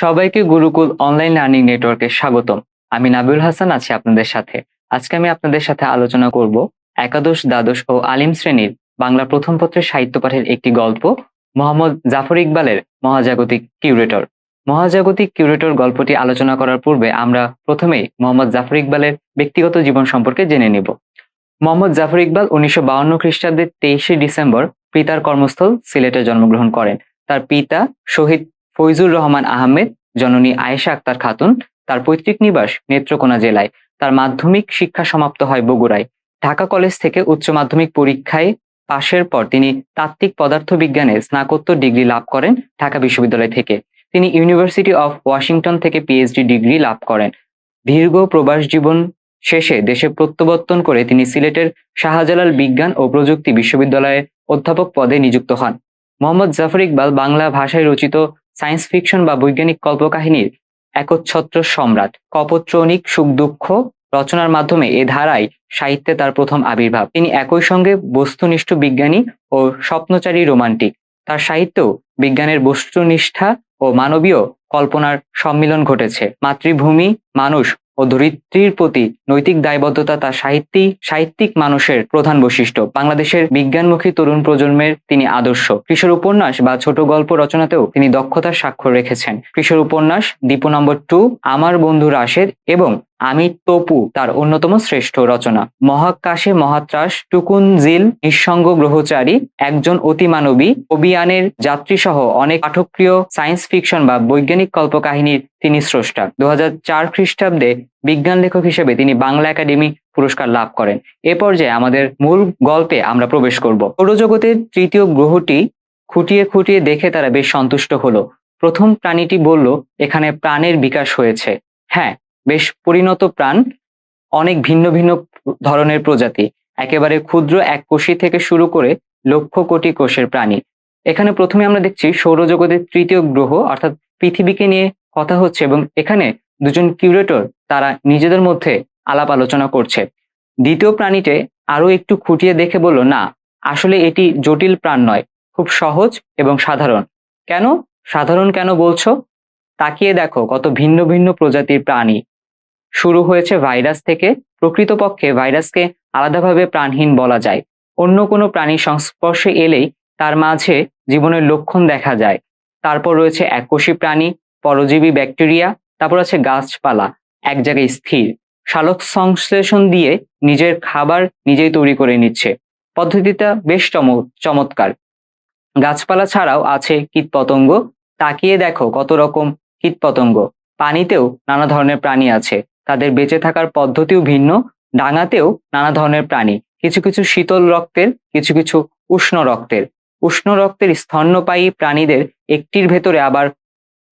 সবাইকে Gurukul online learning নেটওয়ার্কে স্বাগতম। আমি নাবিউল হাসান আছি আপনাদের সাথে। আজকে আমি আপনাদের সাথে আলোচনা করব একাদশ, দ্বাদশ ও আলিম শ্রেণির বাংলা প্রথম পত্রের সাহিত্য পাঠের একটি গল্প মোহাম্মদ জাফর ইকবালের মহাজাগতিক কিউরেটর। মহাজাগতিক কিউরেটর গল্পটি আলোচনা করার পূর্বে আমরা প্রথমেই মোহাম্মদ জাফর ইকবালের ব্যক্তিগত জীবন সম্পর্কে জেনে নিব। মোহাম্মদ জাফর ইকবাল উনিশশো বাউন্ন খ্রিস্টাব্দের তেইশে ডিসেম্বর পিতার কর্মস্থল সিলেটে জন্মগ্রহণ করেন। তার পিতা শহীদ ফৈজুর রহমান আহমেদ, জননী আয়েশা আক্তার খাতুন, তার পৈতৃক নিবাস নেত্রকোনা জেলায়। তার মাধ্যমিক শিক্ষা সমাপ্ত হয় বগুড়ায়। ঢাকা কলেজ থেকে উচ্চ মাধ্যমিক পরীক্ষায় পাশের পর তিনি তাত্ত্বিক পদার্থবিজ্ঞানে স্নাতকোত্তর ডিগ্রি লাভ করেন ঢাকা বিশ্ববিদ্যালয় থেকে। তিনি ইউনিভার্সিটি অফ ওয়াশিংটন থেকে পিএইচডি ডিগ্রি লাভ করেন। দীর্ঘ প্রবাস জীবন শেষে দেশে প্রত্যাবর্তন করে তিনি সিলেটের শাহজালাল বিজ্ঞান ও প্রযুক্তি বিশ্ববিদ্যালয়ে অধ্যাপক পদে নিযুক্ত হন। মোহাম্মদ জাফর ইকবাল বাংলা ভাষায় রচিত সায়েন্স ফিকশন বা বৈজ্ঞানিক কল্পকাহিনীর একচ্ছত্র সম্রাট। কপত্রণিক সুখ দুঃখ রচনার মাধ্যমে এ ধারায় সাহিত্যে তার প্রথম আবির্ভাব। তিনি একই সঙ্গে বস্তুনিষ্ঠ বিজ্ঞানী ও স্বপ্নচারী রোমান্টিক। তার সাহিত্য বিজ্ঞানের বস্তুনিষ্ঠা ও মানবীয় কল্পনার সম্মিলন ঘটেছে। মাতৃভূমি, মানুষ ও ধরিত্রীর প্রতি নৈতিক দায়বদ্ধতা তার সাহিত্যিক সাহিত্যিক মানুষের প্রধান বৈশিষ্ট্য। বাংলাদেশের বিজ্ঞানমুখী তরুণ প্রজন্মের তিনি আদর্শ। কিশোর উপন্যাস বা ছোট গল্প রচনাতেও তিনি দক্ষতার স্বাক্ষর রেখেছেন। কিশোর উপন্যাস, দীপ নম্বর টু আমার বন্ধু রাশেদ এবং আমি তপু, তার অন্যতম শ্রেষ্ঠ রচনা। মহাকাশে মহাত্রাস, টুকুনজিল, নিঃসঙ্গ গ্রহচারী, একজন অতিমানবী, অভিয়ানের যাত্রী সহ অনেক পাঠকপ্রিয় সায়েন্স ফিকশন বা বৈজ্ঞানিক কল্পকাহিনীর তিনি স্রষ্টা। দু খ্রিস্টাব্দে বিজ্ঞান লেখক হিসেবে তিনি বাংলা একাডেমি পুরস্কার লাভ করেন। এ পর্যায়ে আমাদের মূল গল্পে আমরা প্রবেশ করব। সৌরজগতের তৃতীয় গ্রহটি খুঁটিয়ে খুঁটিয়ে দেখে তারা বেশ সন্তুষ্ট হলো। প্রথম প্রাণীটি বলল, এখানে প্রাণের বিকাশ হয়েছে। হ্যাঁ বেশ পরিণত প্রাণ, অনেক ভিন্ন ভিন্ন ধরনের প্রজাতি, একেবারে ক্ষুদ্র এক কোষী থেকে শুরু করে লক্ষ কোটি কোষের প্রাণী। এখানে প্রথমে আমরা দেখছি সৌরজগতের তৃতীয় গ্রহ, অর্থাৎ পৃথিবীকে নিয়ে কথা হচ্ছে এবং এখানে দুজন কিউরেটর, তারা নিজেদের মধ্যে আলাপ আলোচনা করছে। দ্বিতীয় প্রাণীতে আরও একটু খুঁটিয়ে দেখে বলল, না, আসলে এটি জটিল প্রাণ নয়, খুব সহজ এবং সাধারণ। কেন? সাধারণ কেন বলছো? তাকিয়ে দেখো কত ভিন্ন ভিন্ন প্রজাতির প্রাণী। শুরু হয়েছে ভাইরাস থেকে। প্রকৃতপক্ষে ভাইরাসকে আলাদাভাবে প্রাণহীন বলা যায়। অন্য কোনো প্রাণীর সংস্পর্শে এলেই তার মাঝে জীবনের লক্ষণ দেখা যায়। তারপর রয়েছে এককোষী প্রাণী, পরজীবী ব্যাকটেরিয়া, তারপর আছে গাছপালা, এক জায়গায় স্থির। শালক সংশ্লেষণ দিয়ে নিজের খাবার নিজেই তৈরি করে নিচ্ছে। পদ্ধতিটা বেশ চম- চমৎকার। গাছপালা ছাড়াও আছে কীটপতঙ্গ। তাকিয়ে দেখো কত রকম কীটপতঙ্গ। পানিতেও নানা ধরনের প্রাণী আছে। তাদের বেঁচে থাকার পদ্ধতিও ভিন্ন। ডাঙাতেও নানা ধরনের প্রাণী, কিছু কিছু শীতল রক্তের, কিছু কিছু উষ্ণ রক্তের। উষ্ণ রক্তের স্তন্যপায়ী প্রাণীদের একটির ভেতরে আবার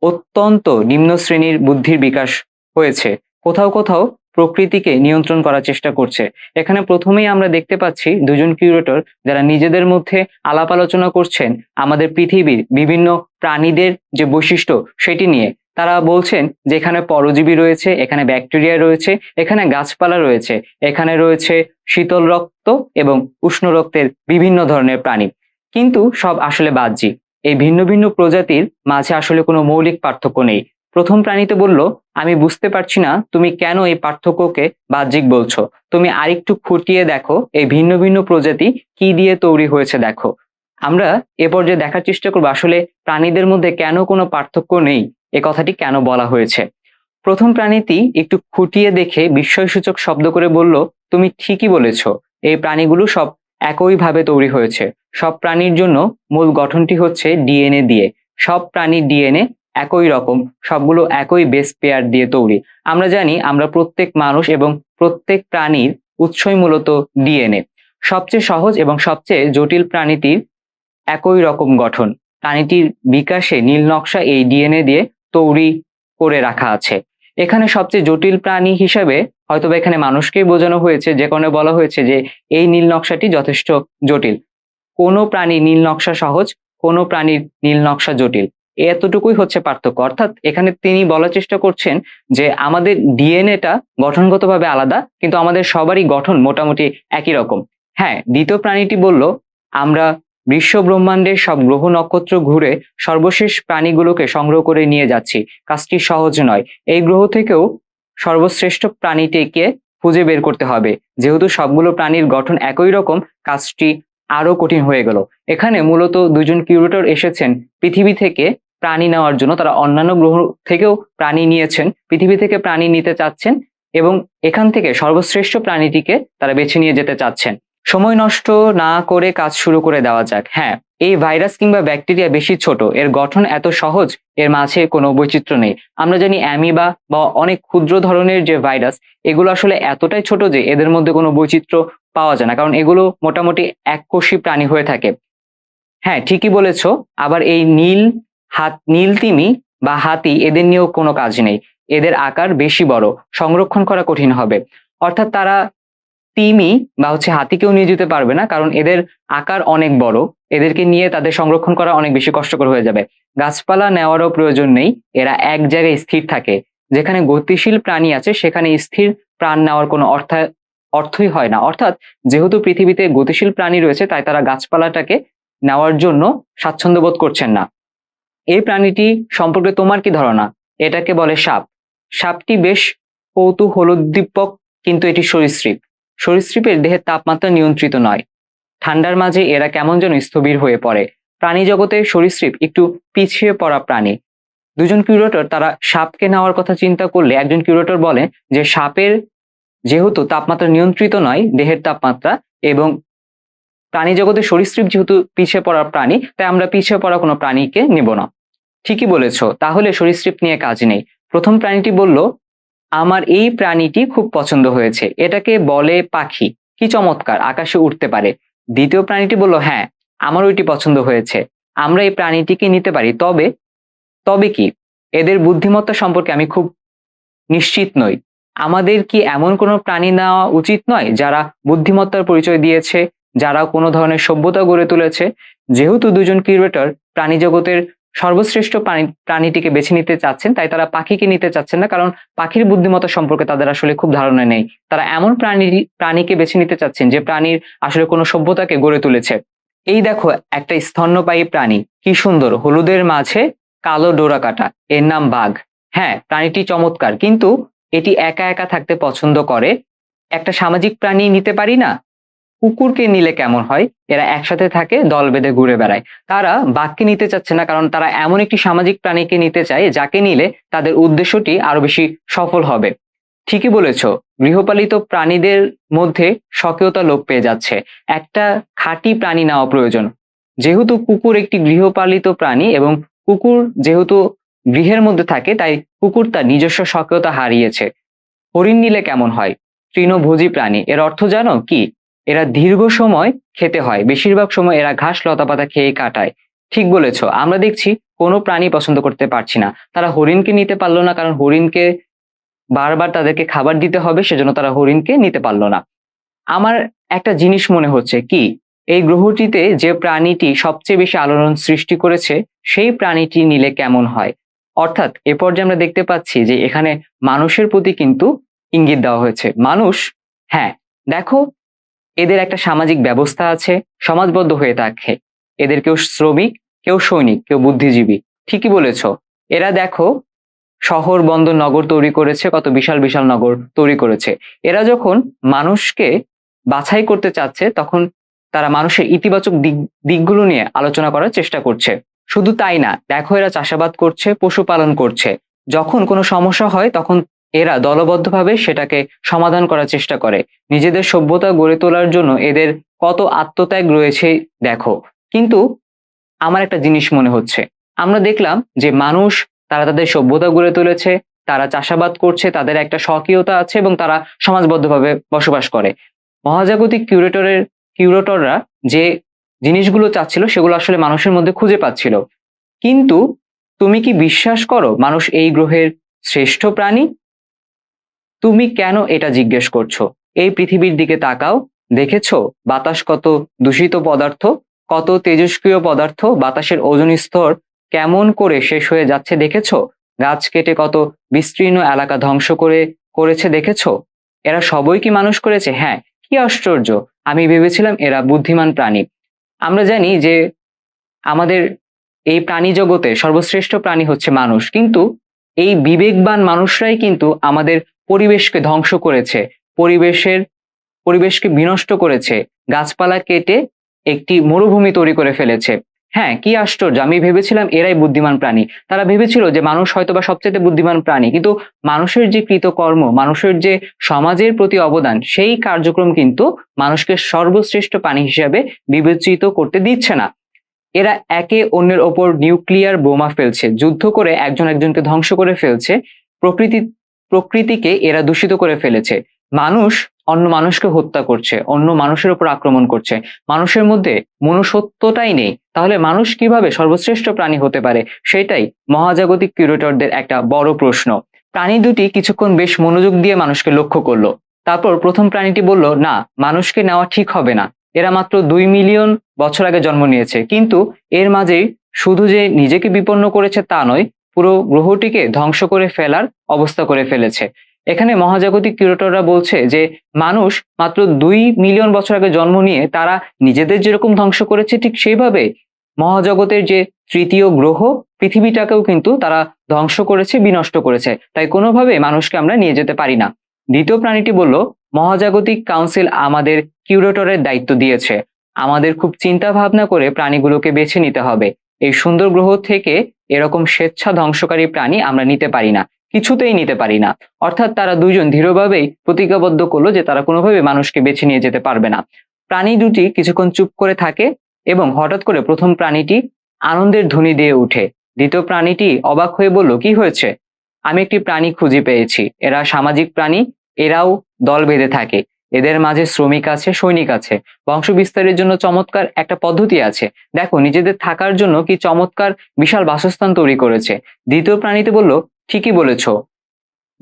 অত্যন্ত নিম্ন শ্রেণির বুদ্ধির বিকাশ হয়েছে। কোথাও কোথাও প্রকৃতিকে নিয়ন্ত্রণ করার চেষ্টা করছে। এখানে প্রথমেই আমরা দেখতে পাচ্ছি দুজন কিউরেটর যারা নিজেদের মধ্যে আলাপ আলোচনা করছেন আমাদের পৃথিবীর বিভিন্ন প্রাণীদের যে বৈশিষ্ট্য সেটি নিয়ে। তারা বলছেন যে এখানে পরজীবী রয়েছে, এখানে ব্যাকটেরিয়া রয়েছে, এখানে গাছপালা রয়েছে, এখানে রয়েছে শীতল রক্ত এবং উষ্ণ রক্তের বিভিন্ন ধরনের প্রাণী। কিন্তু সব আসলে বাহ্যিক। এই ভিন্ন ভিন্ন প্রজাতির মাঝে আসলে কোনো মৌলিক পার্থক্য নেই। প্রথম প্রাণীতে বলল, আমি বুঝতে পারছি না, তুমি কেন এই পার্থক্যকে বাহ্যিক বলছো? তুমি আরেকটু খুঁটিয়ে দেখো, এই ভিন্ন ভিন্ন প্রজাতি কি দিয়ে তৈরি হয়েছে দেখো। আমরা এ পর্যায়ে দেখার চেষ্টা করব, আসলে প্রাণীদের মধ্যে কেন কোনো পার্থক্য নেই। এ কথাটি কেন বলা হয়েছে? প্রথম প্রাণীটি একটু খুঁটিয়ে দেখে বিস্ময়সূচক শব্দ করে বলল, তুমি ঠিকই বলেছ, এই প্রাণীগুলো সব একইভাবে তৈরি হয়েছে। সব প্রাণীর জন্য মূল গঠনটি হচ্ছে ডিএনএ দিয়ে। সব প্রাণীর ডিএনএ একই রকম, সবগুলো একই বেস পেয়ার দিয়ে তৈরি। আমরা জানি আমরা প্রত্যেক মানুষ এবং প্রত্যেক প্রাণীর উৎসই মূলত ডিএনএ। সবচেয়ে সহজ এবং সবচেয়ে জটিল প্রাণীটির একই রকম গঠন। প্রাণীটির বিকাশে নীল নকশা এই ডিএনএ দিয়ে তৈরি করে রাখা আছে। এখানে সবচেয়ে জটিল প্রাণী হিসেবে হয়তোবা এখানে মানুষকেই বোঝানো হয়েছে, যে কারণে বলা হয়েছে যে এই নীল নকশাটি যথেষ্ট জটিল। কোনো প্রাণীর নীল নকশা সহজ, কোনো প্রাণীর নীল নকশা জটিল। এতটুকুই হচ্ছে পার্থক্য। অর্থাৎ এখানে তিনি বলার চেষ্টা করছেন যে আমাদের ডিএনএটা গঠনগতভাবে আলাদা, কিন্তু আমাদের সবারই গঠন মোটামুটি একই রকম। হ্যাঁ দ্বিতীয় প্রাণীটি বলল, আমরা বিশ্ব ব্রহ্মাণ্ডের সব গ্রহ নক্ষত্র ঘুরে সর্বশেষ প্রাণীগুলোকে সংগ্রহ করে নিয়ে যাচ্ছি। কাজটি সহজ নয়। এই গ্রহ থেকেও সর্বশ্রেষ্ঠ প্রাণীটিকে খুঁজে বের করতে হবে। যেহেতু সবগুলো প্রাণীর গঠন একই রকম, কাজটি আরও কঠিন হয়ে গেল। এখানে মূলত দুজন কিউরেটর এসেছেন। পৃথিবী থেকে প্রাণী নেওয়ার জন্য তারা অন্যান্য গ্রহ থেকেও প্রাণী নিয়েছেন। পৃথিবী থেকে প্রাণী নিতে চাচ্ছেন এবং এখান থেকে সর্বশ্রেষ্ঠ প্রাণীটিকে তারা বেছে নিয়ে যেতে চাচ্ছেন। সময় নষ্ট না করে কাজ শুরু করে দেওয়া যাক। হ্যাঁ এই ভাইরাস কিংবা ব্যাকটেরিয়া বেশি ছোট, এর গঠন এত সহজ, এর মাঝে কোনো বৈচিত্র্য নেই। আমরা জানি অ্যামিবা বা অনেক ক্ষুদ্র ধরনের যে ভাইরাস, এগুলো আসলে এতটাই ছোট যে এদের মধ্যে কোনো বৈচিত্র্য পাওয়া যায় না, কারণ এগুলো মোটামুটি এককোষী প্রাণী হয়ে থাকে। হ্যাঁ ঠিকই বলেছ, আবার এই নীল হাত, নীল তিমি বা হাতি, এদের নিয়েও কোনো কাজ নেই। এদের আকার বেশি বড়, সংরক্ষণ করা কঠিন হবে। অর্থাৎ তারা তিমি বা হচ্ছে হাতিকেও নিয়ে যেতে পারবে না, কারণ এদের আকার অনেক বড়, এদেরকে নিয়ে তাদের সংরক্ষণ করা অনেক বেশি কষ্টকর হয়ে যাবে। গাছপালা নেওয়ারও প্রয়োজন নেই, এরা এক জায়গায় স্থির থাকে, যেখানে গতিশীল প্রাণী আছে, সেখানে স্থির প্রাণ নেওয়ার কোনো অর্থ, অর্থই হয় না। অর্থাৎ যেহেতু পৃথিবীতে গতিশীল প্রাণী রয়েছে, তাই তারা গাছপালাটাকে নেওয়ার জন্য স্বাচ্ছন্দ্য বোধ করছেন না। এই প্রাণীটি সম্পর্কে তোমার কি ধারণা? এটাকে বলে সাপ। সাপটি বেশ কৌতূহলোদ্দীপক, কিন্তু এটি সরীসৃপ। সরীসৃপের দেহের তাপমাত্রা নিয়ন্ত্রিত নয়। ঠান্ডার মাঝে এরা কেমন যেন স্থবির হয়ে পড়ে। প্রাণী জগতে সরীসৃপ একটু পিছিয়ে পড়া প্রাণী। দুজন কিউরেটর তারা সাপকে নেওয়ার কথা চিন্তা করলে একজন কিউরেটর বলেন যে সাপের যেহেতু তাপমাত্রা নিয়ন্ত্রিত নয়, দেহের তাপমাত্রা এবং প্রাণী জগতে সরীসৃপ যেহেতু পিছিয়ে পড়া প্রাণী, তাই আমরা পিছিয়ে পড়া কোনো প্রাণীকে নেব না। ঠিকই বলেছ, তাহলে সরীসৃপ নিয়ে কাজ নেই। প্রথম প্রাণীটি বলল আমার এই প্রাণীটি খুব পছন্দ হয়েছে। এটাকে বলে পাখি। কি চমৎকার, আকাশে উঠতে পারে। দ্বিতীয় প্রাণীটি বলল হ্যাঁ আমার ওইটি পছন্দ হয়েছে। আমরা এই প্রাণীটিকে নিতে পারি। তবে তবে কি? এদের বুদ্ধিমত্তা সম্পর্কে আমি খুব নিশ্চিত নই। আমাদের কি এমন কোনো প্রাণী নেওয়া উচিত নয় যারা বুদ্ধিমত্তার পরিচয় দিয়েছে, যারা কোনো ধরনের সভ্যতা গড়ে তুলেছে? যেহেতু দুজন কিউরেটর প্রাণী জগতের সর্বশ্রেষ্ঠ প্রাণী প্রাণীটিকে বেছে নিতে চাচ্ছেন, তাই তারা পাখিকে নিতে চাচ্ছেন না, কারণ পাখির বুদ্ধিমত্তা সম্পর্কে তাদের আসলে খুব ধারণা নেই। তারা এমন প্রাণী, প্রাণীকে বেছে নিতে চাচ্ছেন যে প্রাণীর আসলে কোনো সভ্যতাকে গড়ে তুলেছে। এই দেখো, একটা স্তন্যপায়ী প্রাণী, কি সুন্দর, হলুদের মাঝে কালো ডোরা কাটা, এর নাম বাঘ। হ্যাঁ প্রাণীটি চমৎকার, কিন্তু এটি একা একা থাকতে পছন্দ করে। একটা সামাজিক প্রাণী নিতে পারি না? কুকুরকে নিলে কেমন হয়? এরা একসাথে থাকে, দল বেঁধে ঘুরে বেড়ায়। তারা বাঘকে নিতে চাচ্ছে না, কারণ তারা এমন একটি সামাজিক প্রাণীকে নিতে চায়, যাকে নিলে তাদের উদ্দেশ্যটি আরও বেশি সফল হবে। ঠিকই বলেছ, গৃহপালিত প্রাণীদের মধ্যে স্বকীয়তা লোপ পেয়ে যাচ্ছে। একটা খাঁটি প্রাণী নেওয়া প্রয়োজন। যেহেতু কুকুর একটি গৃহপালিত প্রাণী এবং কুকুর যেহেতু গৃহের মধ্যে থাকে, তাই কুকুর তার নিজস্ব স্বকীয়তা হারিয়েছে। হরিণ নিলে কেমন হয়? তৃণভোজী প্রাণী, এর অর্থ জানো কি? এরা দীর্ঘ সময় খেতে হয়। বেশিরভাগ সময় এরা ঘাস লতাপাতা খেয়ে কাটায়। ঠিক বলেছ, আমরা দেখছি কোনো প্রাণী পছন্দ করতে পারছি না। তারা হরিণকে নিতে পারল না কারণ হরিণকে বারবার তাদেরকে খাবার দিতে হবে, সেজন্য তারা হরিণকে নিতে পারল না। আমার একটা জিনিস মনে হচ্ছে কি, এই গ্রহটিতে যে প্রাণীটি সবচেয়ে বেশি আলোড়ন সৃষ্টি করেছে, সেই প্রাণীটি নিলে কেমন হয়? অর্থাৎ এ পর্যায়ে আমরা দেখতে পাচ্ছি যে এখানে মানুষের প্রতি কিন্তু ইঙ্গিত দেওয়া হয়েছে। মানুষ হ্যাঁ দেখো এদের একটা সামাজিক ব্যবস্থা আছে, সমাজবদ্ধ হয়ে থাকে। এদের কেউ শ্রমিক, কেউ সৈনিক, কেউ বুদ্ধিজীবী। ঠিকই বলেছ। এরা দেখো, শহর বন্দর নগর তৈরি করেছে, কত বিশাল বিশাল নগর তৈরি করেছে। এরা যখন মানুষকে বাছাই করতে চাচ্ছে, তখন তারা মানুষের ইতিবাচক দিক, দিকগুলো নিয়ে আলোচনা করার চেষ্টা করছে। শুধু তাই না, দেখো এরা চাষাবাদ করছে, পশুপালন করছে। যখন কোনো সমস্যা হয়, তখন এরা দলবদ্ধভাবে সেটাকে সমাধান করার চেষ্টা করে। নিজেদের সভ্যতা গড়ে তোলার জন্য এদের কত আত্মত্যাগ রয়েছে দেখো। কিন্তু আমার একটা জিনিস মনে হচ্ছে। আমরা দেখলাম যে মানুষ, তারা তাদের সভ্যতা গড়ে তুলেছে, তারা চাষাবাদ করছে, তাদের একটা স্বকীয়তা আছে এবং তারা সমাজবদ্ধভাবে বসবাস করে। মহাজাগতিক কিউরেটরের, কিউরেটররা যে জিনিসগুলো চাচ্ছিল সেগুলো আসলে মানুষের মধ্যে খুঁজে পাচ্ছিল। কিন্তু তুমি কি বিশ্বাস করো মানুষ এই গ্রহের শ্রেষ্ঠ প্রাণী? তুমি কেন এটা জিজ্ঞেস করছ? এই পৃথিবীর দিকে তাকাও, দেখেছ? বাতাস কত দূষিত পদার্থ, কত তেজস্ক্রিয় পদার্থ, বাতাসের ওজন স্তর কেমন করে শেষ হয়ে যাচ্ছে দেখেছ? গাছ কেটে কত বিস্তীর্ণ এলাকা ধ্বংস করে, করেছে দেখেছ? এরা সবই কি মানুষ করেছে? হ্যাঁ কি আশ্চর্য! আমি ভেবেছিলাম এরা বুদ্ধিমান প্রাণী। আমরা জানি যে আমাদের এই প্রাণী জগতে সর্বশ্রেষ্ঠ প্রাণী হচ্ছে মানুষ, কিন্তু এই বিবেকবান মানুষরাই কিন্তু আমাদের পরিবেশকে ধ্বংস করেছে, পরিবেশের, পরিবেশকে বিনষ্ট করেছে, গাছপালা কেটে একটি মরুভূমি তৈরি করে ফেলেছে। হ্যাঁ কি আশ্চর্য, আমি ভেবেছিলাম এরাই বুদ্ধিমান প্রাণী। তারা ভেবেছিল যে মানুষ হয়তোবা সবচেয়ে বুদ্ধিমান প্রাণী, কিন্তু মানুষের যে কৃতকর্ম, মানুষের যে সমাজের প্রতি অবদান, সেই কার্যক্রম কিন্তু মানুষকে সর্বশ্রেষ্ঠ প্রাণী হিসাবে বিবেচিত করতে দিচ্ছে না। এরা একে অন্যের ওপর নিউক্লিয়ার বোমা ফেলছে, যুদ্ধ করে একজন একজনকে ধ্বংস করে ফেলছে, প্রকৃতি প্রকৃতিকে এরা দূষিত করে ফেলেছে। মানুষ অন্য মানুষকে হত্যা করছে, অন্য মানুষের উপর আক্রমণ করছে। মানুষের মধ্যে মনুষ্যত্বটাই নেই। তাহলে মানুষ কীভাবে সর্বশ্রেষ্ঠ প্রাণী হতে পারে? সেটাই মহাজাগতিক কিউরেটরদের একটা বড় প্রশ্ন। প্রাণী দুটি কিছুক্ষণ বেশ মনোযোগ দিয়ে মানুষকে লক্ষ্য করল। তারপর প্রথম প্রাণীটি বলল, না, মানুষকে নেওয়া ঠিক হবে না। এরা মাত্র দুই মিলিয়ন বছর আগে জন্ম নিয়েছে। কিন্তু এর মাঝেই শুধু যে নিজেকে বিপন্ন করেছে তা নয় পুরো গ্রহটিকে ধ্বংস করে ফেলার অবস্থা করে ফেলেছে। এখানে মহাজাগতিক কিউরেটররা বলছে যে, মানুষ মাত্র দুই মিলিয়ন বছর আগে জন্ম নিয়ে তারা নিজেদের যেরকম ধ্বংস করেছে ঠিক সেইভাবে মহাজগতের যে তৃতীয় গ্রহ, পৃথিবীটাকেও কিন্তু তারা ধ্বংস করেছে, বিনষ্ট করেছে। তাই কোনোভাবে মানুষকে আমরা নিয়ে যেতে পারি না। দ্বিতীয় প্রাণীটি বলল, মহাজাগতিক কাউন্সিল আমাদের কিউরেটরের দায়িত্ব দিয়েছে। আমাদের খুব চিন্তা ভাবনা করে প্রাণীগুলোকে বেছে নিতে হবে। এই সুন্দর গ্রহ থেকে এরকম স্বেচ্ছা ধ্বংসকারী প্রাণী আমরা নিতে পারি না, কিছুতেই নিতে পারি না। অর্থাৎ তারা দুইজন দৃঢ়ভাবেই প্রতিজ্ঞাবদ্ধ করল যে তারা কোনোভাবে মানুষকে বেছে নিয়ে যেতে পারবে না। প্রাণী দুটি কিছুক্ষণ চুপ করে থাকে এবং হঠাৎ করে প্রথম প্রাণীটি আনন্দের ধ্বনি দিয়ে উঠে। দ্বিতীয় প্রাণীটি অবাক হয়ে বলল, কি হয়েছে? আমি একটি প্রাণী খুঁজে পেয়েছি। এরা সামাজিক প্রাণী, এরাও দল বেঁধে থাকে। এদের মাঝে শ্রমিক আছে, সৈনিক আছে। বংশ বিস্তারের জন্য চমৎকার একটা পদ্ধতি আছে। দেখো, নিজেদের থাকার জন্য কি চমৎকার বিশাল বাসস্থান তৈরি করেছে। দ্বিতীয় প্রাণীতে বলল, ঠিকই বলেছ।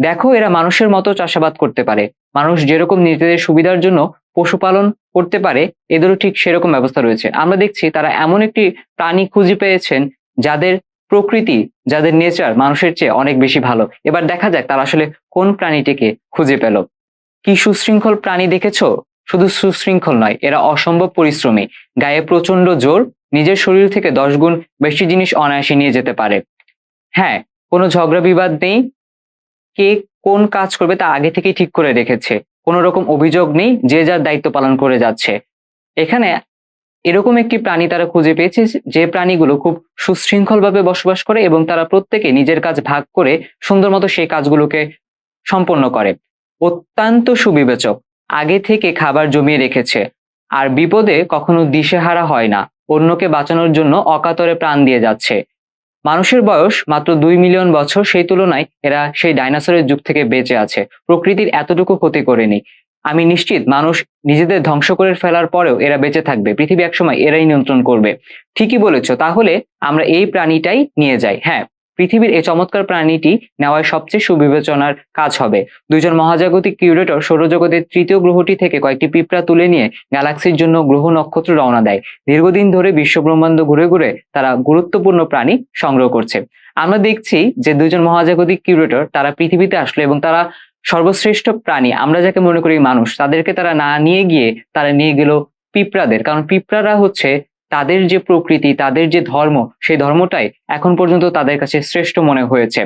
দেখো, এরা মানুষের মতো চাষাবাদ করতে পারে। মানুষ যেরকম নিজেদের সুবিধার জন্য পশুপালন করতে পারে, এদেরও ঠিক সেরকম ব্যবস্থা রয়েছে। আমরা দেখছি তারা এমন একটি প্রাণী খুঁজে পেয়েছেন যাদের প্রকৃতি, যাদের নেচার মানুষের চেয়ে অনেক বেশি ভালো। এবার দেখা যাক তারা আসলে কোন প্রাণীটিকে খুঁজে পেল। কি সুশৃঙ্খল প্রাণী দেখেছ? শুধু সুশৃঙ্খল নয়, এরা অসম্ভব পরিশ্রমী। গায়ে প্রচণ্ড জোর, নিজের শরীর থেকে দশ গুণ বেশি জিনিস অনায়াসে নিয়ে যেতে পারে। হ্যাঁ কোনো ঝগড়া বিবাদ নেই? কে কোন কাজ করবে তা আগে থেকেই ঠিক করে রেখেছে কোনো রকম অভিযোগ নেই যে যার দায়িত্ব পালন করে যাচ্ছে। এখানে এরকম একটি প্রাণী তারা খুঁজে পেয়েছে যে প্রাণীগুলো খুব সুশৃঙ্খলভাবে বসবাস করে এবং তারা প্রত্যেকে নিজের কাজ ভাগ করে সুন্দর মতো সেই কাজগুলোকে সম্পন্ন করে। অত্যন্ত সুবিবেচক। আগে থেকে খাবার জমিয়ে রেখেছে। আর বিপদে কখনো দিশেহারা হয় না। অন্যকে বাঁচানোর জন্য অকাতরে প্রাণ দিয়ে যাচ্ছে। মানুষের বয়স মাত্র দুই মিলিয়ন বছর, সেই তুলনায় এরা সেই ডাইনোসরের যুগ থেকে বেঁচে আছে। প্রকৃতির এতটুকু ক্ষতি করেনি। আমি নিশ্চিত মানুষ নিজেদের ধ্বংস করে ফেলার পরেও এরা বেঁচে থাকবে। পৃথিবী একসময় এরাই নিয়ন্ত্রণ করবে। ঠিকই বলেছ, তাহলে আমরা এই প্রাণীটাই নিয়ে যাই। হ্যাঁ। পৃথিবীর এই চমৎকার প্রাণীটি নেওয়ায় সবচেয়ে সুবিবেচনার কাজ হবে। দুইজন মহাজাগতিক কিউরেটর সৌরজগতের তৃতীয় গ্রহটি থেকে কয়েকটি পিঁপড়া তুলে নিয়ে গ্যালাক্সির জন্য গ্রহ নক্ষত্র রওনা দেয়। দীর্ঘদিন ধরে বিশ্ব ব্রহ্মাণ্ড ঘুরে ঘুরে তারা গুরুত্বপূর্ণ প্রাণী সংগ্রহ করছে। আমরা দেখছি যে দুজন মহাজাগতিক কিউরেটর তারা পৃথিবীতে আসলো এবং তারা সর্বশ্রেষ্ঠ প্রাণী। আমরা যাকে মনে করি মানুষ, তাদেরকে তারা না নিয়ে গিয়ে তারা নিয়ে গেল পিঁপড়াদের। কারণ পিঁপড়ারা হচ্ছে তাদের যে প্রকৃতি, তাদের যে ধর্ম, সেই ধর্মটাই এখন পর্যন্ত তাদের কাছে শ্রেষ্ঠ মনে হয়েছে।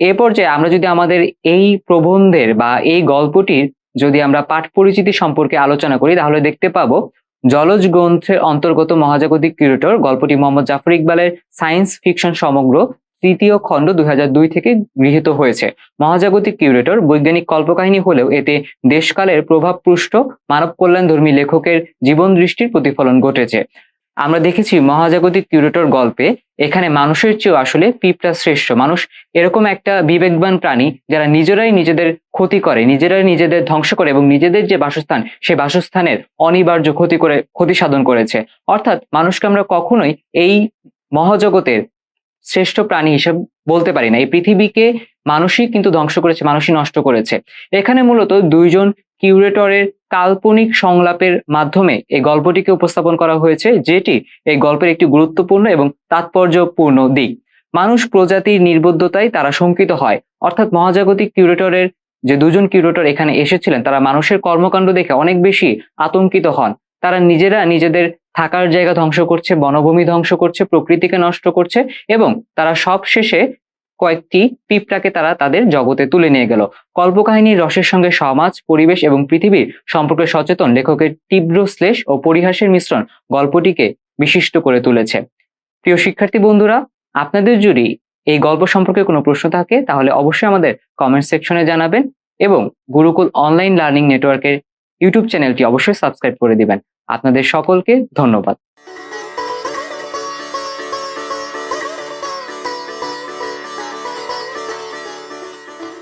এ পর্যায়ে আমরা যদি আমাদের এই প্রবন্ধের বা এই গল্পটির যদি আমরা পাঠ পরিচিতি সম্পর্কে আলোচনা করি, তাহলে দেখতে পাবো জলজ গ্রন্থের অন্তর্গত মহাজাগতিক কিউরেটর গল্পটি মোহাম্মদ জাফর ইকবালের সায়েন্স ফিকশন সমগ্র তৃতীয় খণ্ড দুই হাজার দুই থেকে গৃহীত হয়েছে। মহাজাগতিক কিউরেটর বৈজ্ঞানিক কল্পকাহিনী হলেও এতে দেশকালের প্রভাবপুষ্ট মানব কল্যাণধর্মী লেখকের জীবন দৃষ্টির প্রতিফলন ঘটেছে। আমরা দেখেছি মহাজাগতিক কিউরেটর গল্পে এখানে মানুষের চেয়েও আসলে পিঁপড়া শ্রেষ্ঠ মানুষ। এরকম একটা বিবেকবান প্রাণী যারা নিজেরাই নিজেদের ক্ষতি করে, নিজেরাই নিজেদের ধ্বংস করে এবং নিজেদের যে বাসস্থান সেই বাসস্থানের অনিবার্য ক্ষতি করে, ক্ষতি সাধন করেছে। অর্থাৎ মানুষকে আমরা কখনোই এই মহাজগতের শ্রেষ্ঠ প্রাণী হিসেবে বলতে পারি না। এই পৃথিবীকে মানুষই কিন্তু ধ্বংস করেছে, মানুষই নষ্ট করেছে। এখানে মূলত দুইজন কিউরেটরের কাল্পনিক সংলাপের মাধ্যমে এই গল্পটিকে উপস্থাপন করা হয়েছে, যেটি এই গল্পের একটি গুরুত্বপূর্ণ এবং তাৎপর্যপূর্ণ দিক। মানুষ প্রজাতির নির্বুদ্ধতায় তারা শঙ্কিত হয়। অর্থাৎ মহাজাগতিক কিউরেটরের যে দুজন কিউরেটর এখানে এসেছিলেন, তারা মানুষের কর্মকাণ্ড দেখে অনেক বেশি আতঙ্কিত হন। তারা নিজেরা নিজেদের থাকার জায়গা ধ্বংস করছে, বনভূমি ধ্বংস করছে, প্রকৃতিকে নষ্ট করছে এবং তারা সব শেষে কয়েকটি পিঁপড়াকে তারা তাদের জগতে তুলে নিয়ে গেল। কল্পকাহিনীর রসের সঙ্গে সমাজ, পরিবেশ এবং পৃথিবীর সম্পর্কে সচেতন লেখকের তীব্র শ্লেষ ও পরিহাসের মিশ্রণ গল্পটিকে বিশিষ্ট করে তুলেছে। প্রিয় শিক্ষার্থী বন্ধুরা, আপনাদের যদি এই গল্প সম্পর্কে কোনো প্রশ্ন থাকে, তাহলে অবশ্যই আমাদের কমেন্ট সেকশনে জানাবেন এবং গুরুকুল অনলাইন লার্নিং নেটওয়ার্কের ইউটিউব চ্যানেলটি অবশ্যই সাবস্ক্রাইব করে দিবেন। আপনাদের সকলকে ধন্যবাদ।